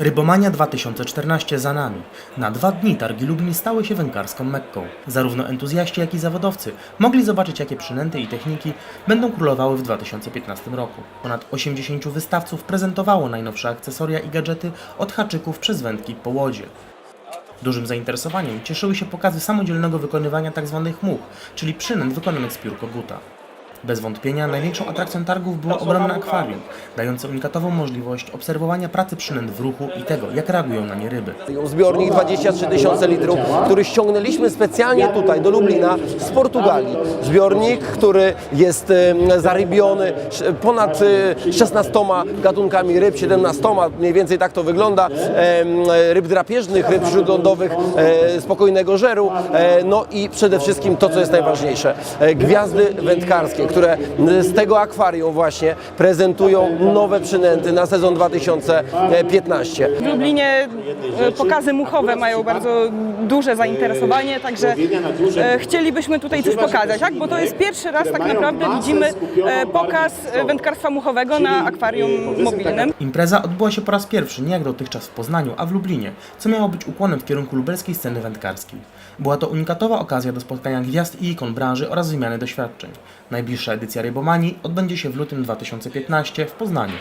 Rybomania 2014 za nami. Na dwa dni targi Lublin stały się wędkarską Mekką. Zarówno entuzjaści, jak i zawodowcy mogli zobaczyć, jakie przynęty i techniki będą królowały w 2015 roku. Ponad 80 wystawców prezentowało najnowsze akcesoria i gadżety od haczyków przez wędki po łodzie. Dużym zainteresowaniem cieszyły się pokazy samodzielnego wykonywania tzw. much, czyli przynęt wykonanych z piór koguta. Bez wątpienia największą atrakcją targów było ogromne akwarium, dające unikatową możliwość obserwowania pracy przynęt w ruchu i tego, jak reagują na nie ryby. Zbiornik 23 tysiące litrów, który ściągnęliśmy specjalnie tutaj do Lublina z Portugalii. Zbiornik, który jest zarybiony ponad e, 16 gatunkami ryb, 17 mniej więcej tak to wygląda, ryb drapieżnych, ryb śródlądowych, e, spokojnego żeru, e, no i przede wszystkim to, co jest najważniejsze, e, gwiazdy wędkarskie, które z tego akwarium właśnie prezentują nowe przynęty na sezon 2015. W Lublinie e, pokazy muchowe mają bardzo duże zainteresowanie, także e, chcielibyśmy tutaj coś pokazać, tak? bo to jest pierwszy raz tak naprawdę widzimy e, pokaz wędkarstwa muchowego na akwarium mobilnym. Impreza odbyła się po raz pierwszy nie jak dotychczas w Poznaniu, a w Lublinie, co miało być ukłonem w kierunku lubelskiej sceny wędkarskiej. Była to unikatowa okazja do spotkania gwiazd i ikon branży oraz wymiany doświadczeń. Najbliższa edycja Rybomanii odbędzie się w lutym 2015 w Poznaniu.